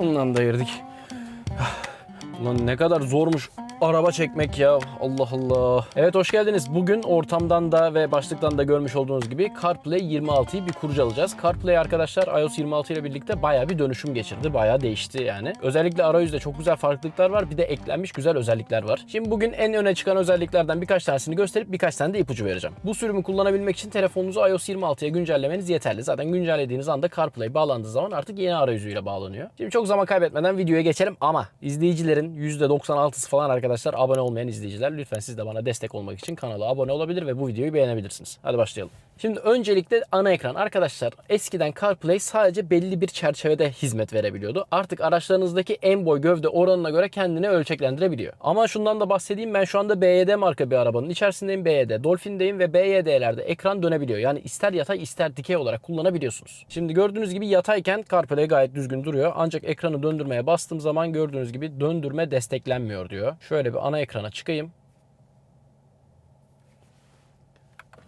Ondan da girdik. Ulan ne kadar zormuş araba çekmek ya. Allah Allah. Evet hoş geldiniz. Bugün ortamdan da ve başlıktan da görmüş olduğunuz gibi CarPlay 26'yı bir kurcalayacağız. CarPlay arkadaşlar iOS 26 ile birlikte bayağı bir dönüşüm geçirdi. Bayağı değişti yani. Özellikle arayüzde çok güzel farklılıklar var. Bir de eklenmiş güzel özellikler var. Şimdi bugün en öne çıkan özelliklerden birkaç tanesini gösterip birkaç tane de ipucu vereceğim. Bu sürümü kullanabilmek için telefonunuzu iOS 26'ya güncellemeniz yeterli. Zaten güncellediğiniz anda CarPlay bağlandığı zaman artık yeni arayüzüyle bağlanıyor. Şimdi çok zaman kaybetmeden videoya geçelim ama izleyicilerin %96'sı falan arkadaşlar abone olmayan izleyiciler. Lütfen siz de bana destek olmak için kanala abone olabilir ve bu videoyu beğenebilirsiniz. Hadi başlayalım. Şimdi öncelikle ana ekran. Arkadaşlar eskiden CarPlay sadece belli bir çerçevede hizmet verebiliyordu. Artık araçlarınızdaki en boy gövde oranına göre kendini ölçeklendirebiliyor. Ama şundan da bahsedeyim. Ben şu anda BYD marka bir arabanın içerisindeyim. BYD, Dolphin'deyim ve BYD'lerde ekran dönebiliyor. Yani ister yatay ister dikey olarak kullanabiliyorsunuz. Şimdi gördüğünüz gibi yatayken CarPlay gayet düzgün duruyor. Ancak ekranı döndürmeye bastığım zaman gördüğünüz gibi döndürme desteklenmiyor diyor. Şöyle bir ana ekrana çıkayım.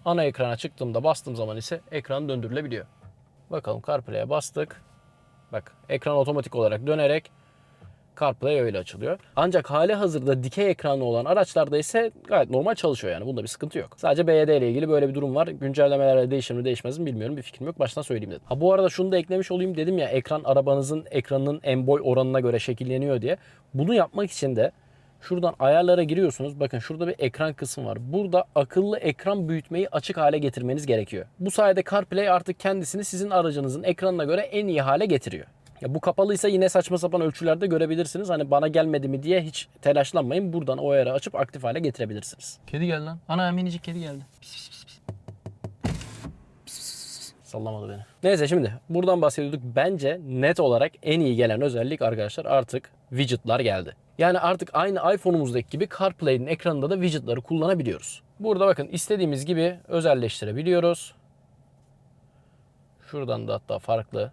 Ana ekrana çıktığımda bastığım zaman ise ekran döndürülebiliyor. Bakalım CarPlay'e bastık. Bak ekran otomatik olarak dönerek CarPlay öyle açılıyor. Ancak hali hazırda dikey ekranlı olan araçlarda ise gayet normal çalışıyor yani. Bunda bir sıkıntı yok. Sadece BYD ile ilgili böyle bir durum var. Güncellemelerle değişir mi değişmez mi bilmiyorum. Bir fikrim yok. Baştan söyleyeyim dedim. Ha bu arada şunu da eklemiş olayım dedim ya ekran arabanızın ekranının en boy oranına göre şekilleniyor diye. Bunu yapmak için de Şuradan ayarlara giriyorsunuz. Bakın şurada bir ekran kısmı var. Burada akıllı ekran büyütmeyi açık hale getirmeniz gerekiyor. Bu sayede CarPlay artık kendisini sizin aracınızın ekranına göre en iyi hale getiriyor. Ya bu kapalıysa yine saçma sapan ölçülerde görebilirsiniz. Hani bana gelmedi mi diye hiç telaşlanmayın. Buradan o ayarı açıp aktif hale getirebilirsiniz. Kedi geldi lan. Ana minicik kedi geldi. Sallamadı beni. Neyse şimdi buradan bahsediyorduk. Bence net olarak en iyi gelen özellik arkadaşlar artık widgetlar geldi. Yani artık aynı iPhone'umuzdaki gibi CarPlay'in ekranında da widgetları kullanabiliyoruz. Burada bakın istediğimiz gibi özelleştirebiliyoruz. Şuradan da hatta farklı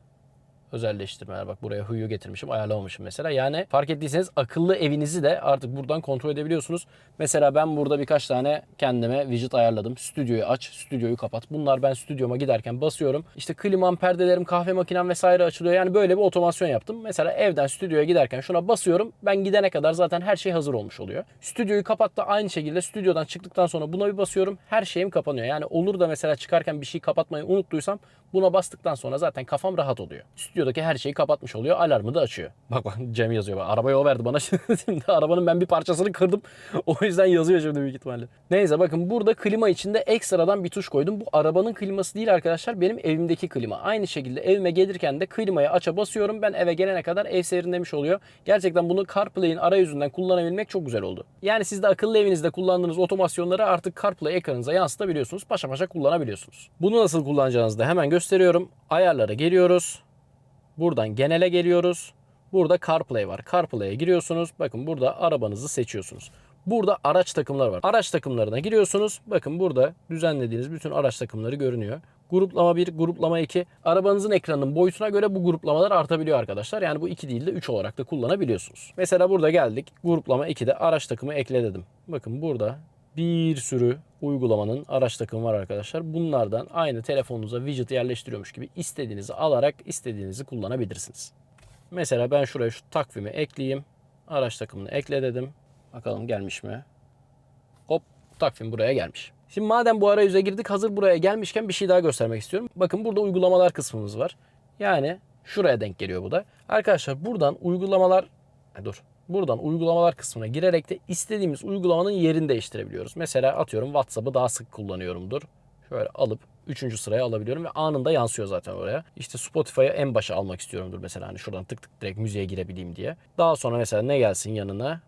özelleştirmeler. Bak buraya huyu getirmişim, ayarlamamışım mesela. Yani fark ettiyseniz akıllı evinizi de artık buradan kontrol edebiliyorsunuz. Mesela ben burada birkaç tane kendime widget ayarladım. Stüdyoyu aç, stüdyoyu kapat. Bunlar ben stüdyoma giderken basıyorum. İşte klimam, perdelerim, kahve makinem vesaire açılıyor. Yani böyle bir otomasyon yaptım. Mesela evden stüdyoya giderken şuna basıyorum. Ben gidene kadar zaten her şey hazır olmuş oluyor. Stüdyoyu kapat da aynı şekilde stüdyodan çıktıktan sonra buna bir basıyorum. Her şeyim kapanıyor. Yani olur da mesela çıkarken bir şey kapatmayı unuttuysam buna bastıktan sonra zaten kafam rahat oluyor. Stüdyodaki her şeyi kapatmış oluyor. Alarmı da açıyor. Bak bak Cem yazıyor. Bak, arabayı o verdi bana. Şimdi arabanın ben bir parçasını kırdım. O yüzden yazıyor şimdi büyük ihtimalle. Neyse bakın burada klima içinde ekstradan bir tuş koydum. Bu arabanın kliması değil arkadaşlar. Benim evimdeki klima. Aynı şekilde evime gelirken de klimayı aça basıyorum. Ben eve gelene kadar ev serinlemiş oluyor. Gerçekten bunu CarPlay'in arayüzünden kullanabilmek çok güzel oldu. Yani siz de akıllı evinizde kullandığınız otomasyonları artık CarPlay ekranınıza yansıtabiliyorsunuz. Paşa paşa kullanabiliyorsunuz. Bunu nasıl kullanacağınızı da hemen gösteriyorum. Ayarlara geliyoruz. Buradan genele geliyoruz. Burada CarPlay var. CarPlay'e giriyorsunuz. Bakın burada arabanızı seçiyorsunuz. Burada araç takımları var. Araç takımlarına giriyorsunuz. Bakın burada düzenlediğiniz bütün araç takımları görünüyor. Gruplama 1, gruplama 2. Arabanızın ekranının boyutuna göre bu gruplamalar artabiliyor arkadaşlar. Yani bu 2 değil de 3 olarak da kullanabiliyorsunuz. Mesela burada geldik. Gruplama 2'de araç takımı ekle dedim. Bakın burada bir sürü uygulamanın araç takımı var arkadaşlar. Bunlardan aynı telefonunuza widget yerleştiriyormuş gibi istediğinizi alarak istediğinizi kullanabilirsiniz. Mesela ben şuraya şu takvimi ekleyeyim. Araç takımını ekle dedim. Bakalım gelmiş mi? Hop takvim buraya gelmiş. Şimdi madem bu arayüze girdik hazır buraya gelmişken bir şey daha göstermek istiyorum. Bakın burada uygulamalar kısmımız var. Yani şuraya denk geliyor bu da. Arkadaşlar buradan uygulamalar... Dur. Buradan uygulamalar kısmına girerek de istediğimiz uygulamanın yerini değiştirebiliyoruz. Mesela atıyorum WhatsApp'ı daha sık kullanıyorumdur. Şöyle alıp 3. sıraya alabiliyorum ve anında yansıyor zaten oraya. İşte Spotify'ı en başa almak istiyorumdur mesela hani şuradan tık tık direkt müziğe girebileyim diye. Daha sonra mesela ne gelsin yanına?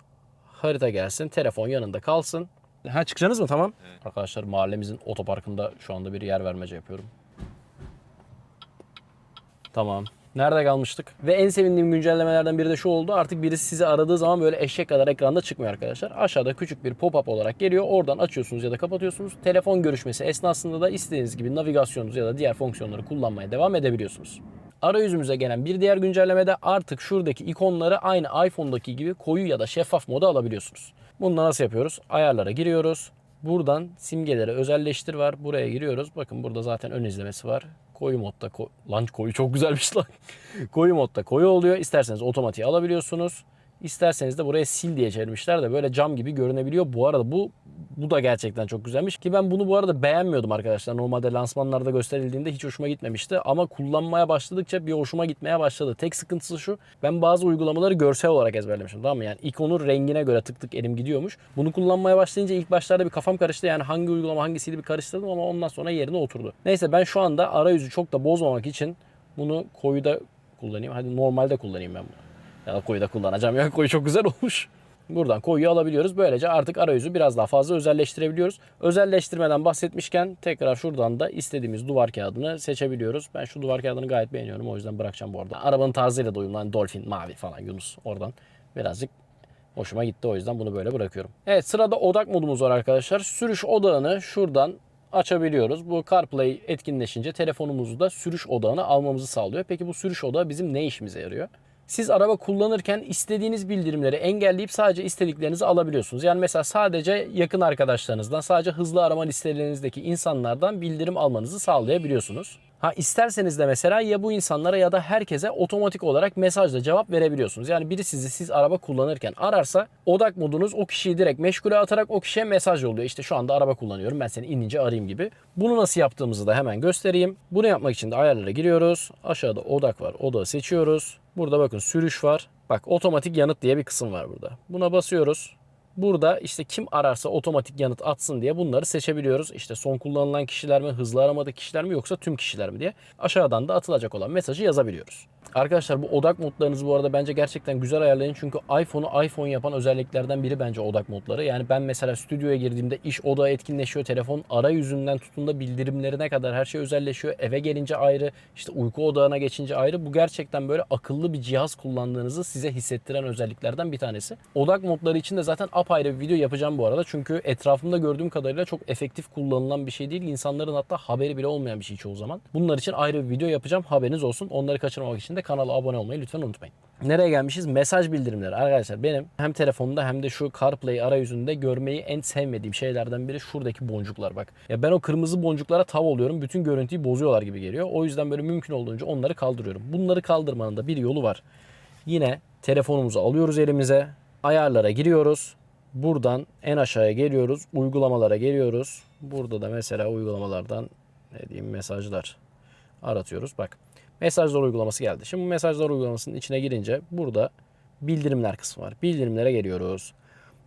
Harita gelsin, telefon yanında kalsın. Ha çıkacaksınız mı? Tamam. Arkadaşlar mahallemizin otoparkında şu anda bir yer vermece yapıyorum. Tamam. Nerede kalmıştık? Ve en sevindiğim güncellemelerden biri de şu oldu. Artık birisi sizi aradığı zaman böyle eşek kadar ekranda çıkmıyor arkadaşlar. Aşağıda küçük bir pop-up olarak geliyor. Oradan açıyorsunuz ya da kapatıyorsunuz. Telefon görüşmesi esnasında da istediğiniz gibi navigasyonunuzu ya da diğer fonksiyonları kullanmaya devam edebiliyorsunuz. Arayüzümüze gelen bir diğer güncellemede artık şuradaki ikonları aynı iPhone'daki gibi koyu ya da şeffaf moda alabiliyorsunuz. Bunu da nasıl yapıyoruz? Ayarlara giriyoruz. Buradan simgeleri özelleştir var. Buraya giriyoruz. Bakın burada zaten ön izlemesi var. Koyu modda ko- lan koyu çok güzelmiş lan. koyu modda koyu oluyor. İsterseniz otomatiğe alabiliyorsunuz. İsterseniz de buraya sil diye çevirmişler de böyle cam gibi görünebiliyor. Bu arada bu bu da gerçekten çok güzelmiş ki ben bunu bu arada beğenmiyordum arkadaşlar. Normalde lansmanlarda gösterildiğinde hiç hoşuma gitmemişti ama kullanmaya başladıkça bir hoşuma gitmeye başladı. Tek sıkıntısı şu. Ben bazı uygulamaları görsel olarak ezberlemişim tamam mı? Yani ikonun rengine göre tık tık elim gidiyormuş. Bunu kullanmaya başlayınca ilk başlarda bir kafam karıştı. Yani hangi uygulama hangisiydi bir karıştırdım ama ondan sonra yerine oturdu. Neyse ben şu anda arayüzü çok da bozmamak için bunu koyuda kullanayım. Hadi normalde kullanayım ben bunu. Ya da koyu da kullanacağım. Ya koyu çok güzel olmuş. Buradan koyuyu alabiliyoruz. Böylece artık arayüzü biraz daha fazla özelleştirebiliyoruz. Özelleştirmeden bahsetmişken tekrar şuradan da istediğimiz duvar kağıdını seçebiliyoruz. Ben şu duvar kağıdını gayet beğeniyorum. O yüzden bırakacağım bu arada. Arabanın tarzıyla da uyumlanan Dolphin, mavi falan Yunus oradan birazcık hoşuma gitti. O yüzden bunu böyle bırakıyorum. Evet sırada odak modumuz var arkadaşlar. Sürüş odağını şuradan açabiliyoruz. Bu CarPlay etkinleşince telefonumuzu da sürüş odağına almamızı sağlıyor. Peki bu sürüş odağı bizim ne işimize yarıyor? Siz araba kullanırken istediğiniz bildirimleri engelleyip sadece istediklerinizi alabiliyorsunuz. Yani mesela sadece yakın arkadaşlarınızdan, sadece hızlı arama listelerinizdeki insanlardan bildirim almanızı sağlayabiliyorsunuz. Ha isterseniz de mesela ya bu insanlara ya da herkese otomatik olarak mesajla cevap verebiliyorsunuz. Yani biri sizi siz araba kullanırken ararsa odak modunuz o kişiyi direkt meşgule atarak o kişiye mesaj yolluyor. İşte şu anda araba kullanıyorum ben seni inince arayayım gibi. Bunu nasıl yaptığımızı da hemen göstereyim. Bunu yapmak için de ayarlara giriyoruz. Aşağıda odak var. Odağı seçiyoruz. Burada bakın sürüş var. Bak otomatik yanıt diye bir kısım var burada. Buna basıyoruz. Burada işte kim ararsa otomatik yanıt atsın diye bunları seçebiliyoruz. İşte son kullanılan kişiler mi, hızlı aramadaki kişiler mi yoksa tüm kişiler mi diye. Aşağıdan da atılacak olan mesajı yazabiliyoruz. Arkadaşlar bu odak modlarınızı bu arada bence gerçekten güzel ayarlayın. Çünkü iPhone'u iPhone yapan özelliklerden biri bence odak modları. Yani ben mesela stüdyoya girdiğimde iş odağı etkinleşiyor. Telefon arayüzünden tutun da bildirimlerine kadar her şey özelleşiyor. Eve gelince ayrı, işte uyku odağına geçince ayrı. Bu gerçekten böyle akıllı bir cihaz kullandığınızı size hissettiren özelliklerden bir tanesi. Odak modları için de zaten apayrı bir video yapacağım bu arada. Çünkü etrafımda gördüğüm kadarıyla çok efektif kullanılan bir şey değil. İnsanların hatta haberi bile olmayan bir şey çoğu zaman. Bunlar için ayrı bir video yapacağım. Haberiniz olsun. Onları kaçırmamak için de kanala abone olmayı lütfen unutmayın. Nereye gelmişiz? Mesaj bildirimleri. Arkadaşlar benim hem telefonda hem de şu CarPlay arayüzünde görmeyi en sevmediğim şeylerden biri şuradaki boncuklar bak. Ya ben o kırmızı boncuklara tav oluyorum. Bütün görüntüyü bozuyorlar gibi geliyor. O yüzden böyle mümkün olduğunca onları kaldırıyorum. Bunları kaldırmanın da bir yolu var. Yine telefonumuzu alıyoruz elimize. Ayarlara giriyoruz. Buradan en aşağıya geliyoruz. Uygulamalara geliyoruz. Burada da mesela uygulamalardan ne diyeyim mesajlar aratıyoruz. Bak mesajlar uygulaması geldi. Şimdi bu mesajlar uygulamasının içine girince burada bildirimler kısmı var. Bildirimlere geliyoruz.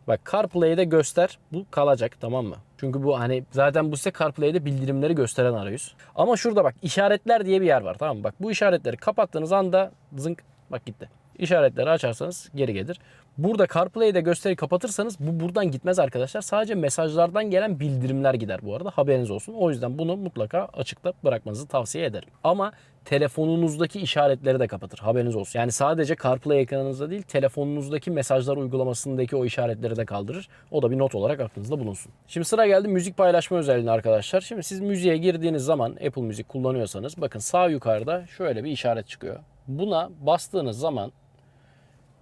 Bak CarPlay'de göster. Bu kalacak tamam mı? Çünkü bu hani zaten bu size CarPlay'de bildirimleri gösteren arayüz. Ama şurada bak işaretler diye bir yer var tamam mı? Bak bu işaretleri kapattığınız anda zınk bak gitti. İşaretleri açarsanız geri gelir. Burada CarPlay'de gösteri kapatırsanız bu buradan gitmez arkadaşlar. Sadece mesajlardan gelen bildirimler gider bu arada. Haberiniz olsun. O yüzden bunu mutlaka açıkta bırakmanızı tavsiye ederim. Ama telefonunuzdaki işaretleri de kapatır. Haberiniz olsun. Yani sadece CarPlay ekranınızda değil telefonunuzdaki mesajlar uygulamasındaki o işaretleri de kaldırır. O da bir not olarak aklınızda bulunsun. Şimdi sıra geldi müzik paylaşma özelliğine arkadaşlar. Şimdi siz müziğe girdiğiniz zaman Apple Müzik kullanıyorsanız bakın sağ yukarıda şöyle bir işaret çıkıyor. Buna bastığınız zaman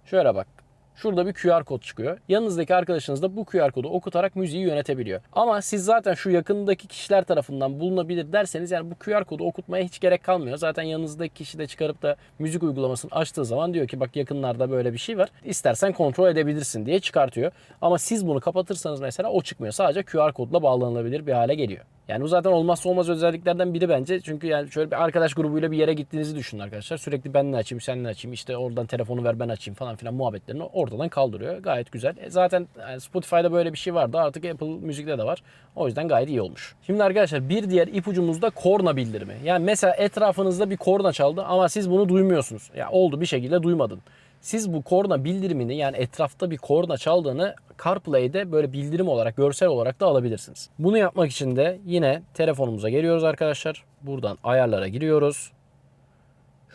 şöyle bak Şurada bir QR kod çıkıyor. Yanınızdaki arkadaşınız da bu QR kodu okutarak müziği yönetebiliyor. Ama siz zaten şu yakındaki kişiler tarafından bulunabilir derseniz yani bu QR kodu okutmaya hiç gerek kalmıyor. Zaten yanınızdaki kişi de çıkarıp da müzik uygulamasını açtığı zaman diyor ki bak yakınlarda böyle bir şey var. İstersen kontrol edebilirsin diye çıkartıyor. Ama siz bunu kapatırsanız mesela o çıkmıyor. Sadece QR kodla bağlanılabilir bir hale geliyor. Yani bu zaten olmazsa olmaz özelliklerden biri bence. Çünkü yani şöyle bir arkadaş grubuyla bir yere gittiğinizi düşünün arkadaşlar. Sürekli ben ne açayım, sen ne açayım, işte oradan telefonu ver ben açayım falan filan muhabbetlerini ortadan kaldırıyor. Gayet güzel. E zaten yani Spotify'da böyle bir şey vardı. Artık Apple Müzik'te de var. O yüzden gayet iyi olmuş. Şimdi arkadaşlar bir diğer ipucumuz da korna bildirimi. Yani mesela etrafınızda bir korna çaldı ama siz bunu duymuyorsunuz. Ya oldu bir şekilde duymadın. Siz bu korna bildirimini yani etrafta bir korna çaldığını CarPlay'de böyle bildirim olarak, görsel olarak da alabilirsiniz. Bunu yapmak için de yine telefonumuza geliyoruz arkadaşlar. Buradan ayarlara giriyoruz.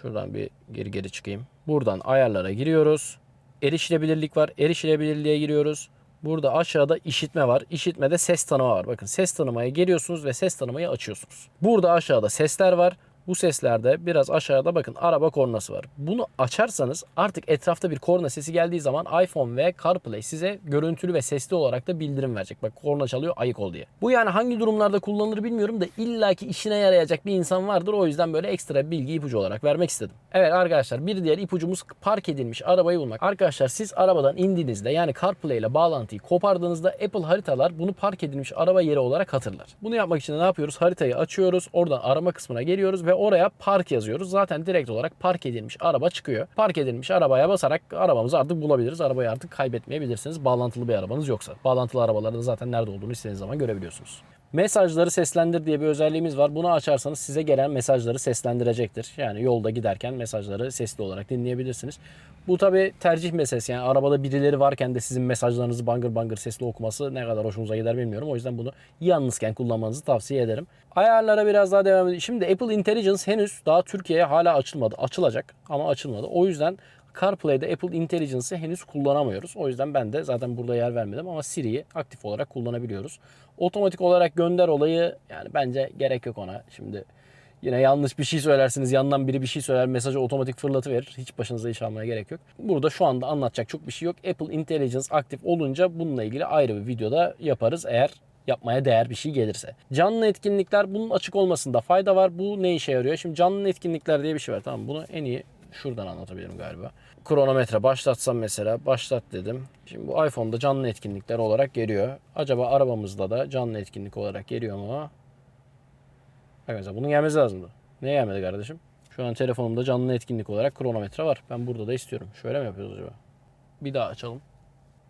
Şuradan bir geri geri çıkayım. Buradan ayarlara giriyoruz. Erişilebilirlik var. Erişilebilirliğe giriyoruz. Burada aşağıda işitme var. İşitmede ses tanıma var. Bakın ses tanımaya geliyorsunuz ve ses tanımayı açıyorsunuz. Burada aşağıda sesler var. Bu seslerde biraz aşağıda bakın araba kornası var. Bunu açarsanız artık etrafta bir korna sesi geldiği zaman iPhone ve CarPlay size görüntülü ve sesli olarak da bildirim verecek. Bak korna çalıyor ayık ol diye. Bu yani hangi durumlarda kullanılır bilmiyorum da illaki işine yarayacak bir insan vardır. O yüzden böyle ekstra bilgi ipucu olarak vermek istedim. Evet arkadaşlar bir diğer ipucumuz park edilmiş arabayı bulmak. Arkadaşlar siz arabadan indiğinizde yani CarPlay ile bağlantıyı kopardığınızda Apple haritalar bunu park edilmiş araba yeri olarak hatırlar. Bunu yapmak için ne yapıyoruz? Haritayı açıyoruz. Oradan arama kısmına geliyoruz ve oraya park yazıyoruz. Zaten direkt olarak park edilmiş araba çıkıyor. Park edilmiş arabaya basarak arabamızı artık bulabiliriz. Arabayı artık kaybetmeyebilirsiniz. Bağlantılı bir arabanız yoksa. Bağlantılı arabalarda zaten nerede olduğunu istediğiniz zaman görebiliyorsunuz. Mesajları seslendir diye bir özelliğimiz var. Bunu açarsanız size gelen mesajları seslendirecektir. Yani yolda giderken mesajları sesli olarak dinleyebilirsiniz. Bu tabi tercih meselesi. Yani arabada birileri varken de sizin mesajlarınızı bangır bangır sesli okuması ne kadar hoşunuza gider bilmiyorum. O yüzden bunu yalnızken kullanmanızı tavsiye ederim. Ayarlara biraz daha devam edelim. Şimdi Apple Intelligence henüz daha Türkiye'ye hala açılmadı. Açılacak ama açılmadı. O yüzden CarPlay'de Apple Intelligence'ı henüz kullanamıyoruz. O yüzden ben de zaten burada yer vermedim ama Siri'yi aktif olarak kullanabiliyoruz. Otomatik olarak gönder olayı yani bence gerek yok ona. Şimdi yine yanlış bir şey söylersiniz yandan biri bir şey söyler mesajı otomatik fırlatıverir. Hiç başınıza iş almaya gerek yok. Burada şu anda anlatacak çok bir şey yok. Apple Intelligence aktif olunca bununla ilgili ayrı bir videoda yaparız eğer yapmaya değer bir şey gelirse. Canlı etkinlikler bunun açık olmasında fayda var. Bu ne işe yarıyor? Şimdi canlı etkinlikler diye bir şey var. Tamam bunu en iyi şuradan anlatabilirim galiba. Kronometre başlatsam mesela başlat dedim. Şimdi bu iPhone'da canlı etkinlikler olarak geliyor. Acaba arabamızda da canlı etkinlik olarak geliyor mu? Mesela bunun gelmesi lazımdı. Niye gelmedi kardeşim? Şu an telefonumda canlı etkinlik olarak kronometre var. Ben burada da istiyorum. Şöyle mi yapıyoruz acaba? Bir daha açalım.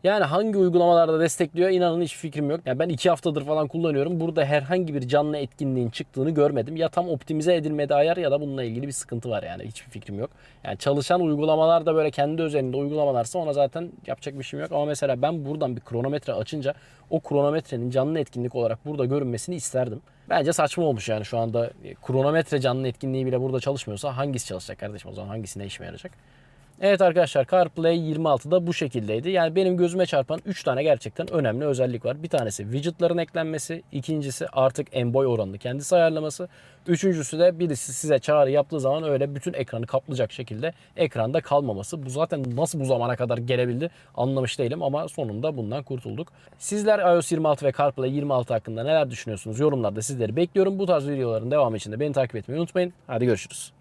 Yani hangi uygulamalarda destekliyor inanın hiç fikrim yok. Yani ben iki haftadır falan kullanıyorum. Burada herhangi bir canlı etkinliğin çıktığını görmedim. Ya tam optimize edilmedi ayar ya da bununla ilgili bir sıkıntı var yani. Hiçbir fikrim yok. Yani çalışan uygulamalar da böyle kendi özelinde uygulamalarsa ona zaten yapacak bir şeyim yok. Ama mesela ben buradan bir kronometre açınca o kronometrenin canlı etkinlik olarak burada görünmesini isterdim. Bence saçma olmuş yani şu anda kronometre canlı etkinliği bile burada çalışmıyorsa hangisi çalışacak kardeşim o zaman hangisine işime yarayacak? Evet arkadaşlar CarPlay 26'da bu şekildeydi. Yani benim gözüme çarpan 3 tane gerçekten önemli özellik var. Bir tanesi widgetların eklenmesi, ikincisi artık en boy oranını kendisi ayarlaması, üçüncüsü de birisi size çağrı yaptığı zaman öyle bütün ekranı kaplayacak şekilde ekranda kalmaması. Bu zaten nasıl bu zamana kadar gelebildi anlamış değilim ama sonunda bundan kurtulduk. Sizler iOS 26 ve CarPlay 26 hakkında neler düşünüyorsunuz? Yorumlarda sizleri bekliyorum. Bu tarz videoların devamı için de beni takip etmeyi unutmayın. Hadi görüşürüz.